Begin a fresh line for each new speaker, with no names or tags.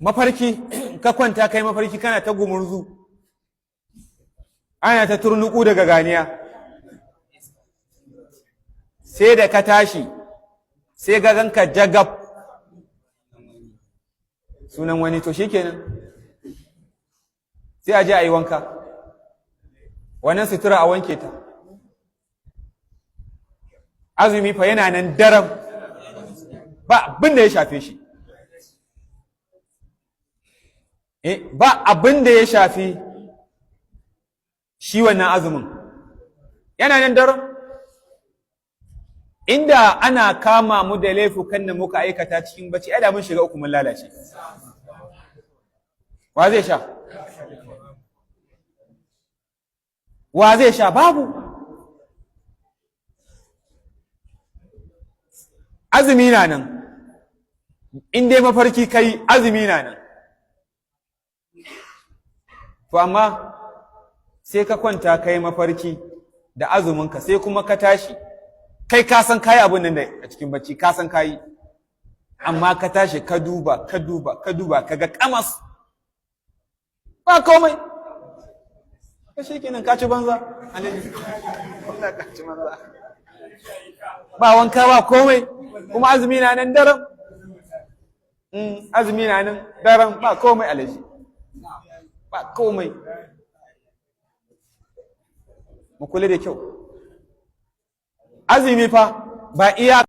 mafarki ka kwanta kai mafarki kana ta gumurzu. Ana ta turnuku daga ganiya. Sai da ka tashi sai ga ganka jagab. Sunan wani to shikenan. Sai a je a yi wanka. Wannan sutura a wanke ta. Azumi fa yana nan daram. Ba abin da ya shafe shi. Ba abin da ya shafi shi wannan azumin. Yana nan daram. Inda ana kama mu da laifukan da muka aikata cikin bacci ai da mun shiga uku mun lalace. Wa zai sha? Wa zai sha? Babu. Azumi na nan. In dai mafarki kai azumi na nan. To amma sai ka kwanta kai mafarki da azuminka sai kuma ka tashi. Kai ka san kayi abin nan da a cikin bacci ka san kayi amma ka tashi ka duba ka duba ka duba ka ga kamas. Ba komai. Ka shi kenan ka ci banza. Alaji ka ci banza. Ba wanka ba komai. Kuma azumi na nan daram. Azumi na nan daram ba komai alaji ba komai. Mu kula da kyau. Azumi fa ba iya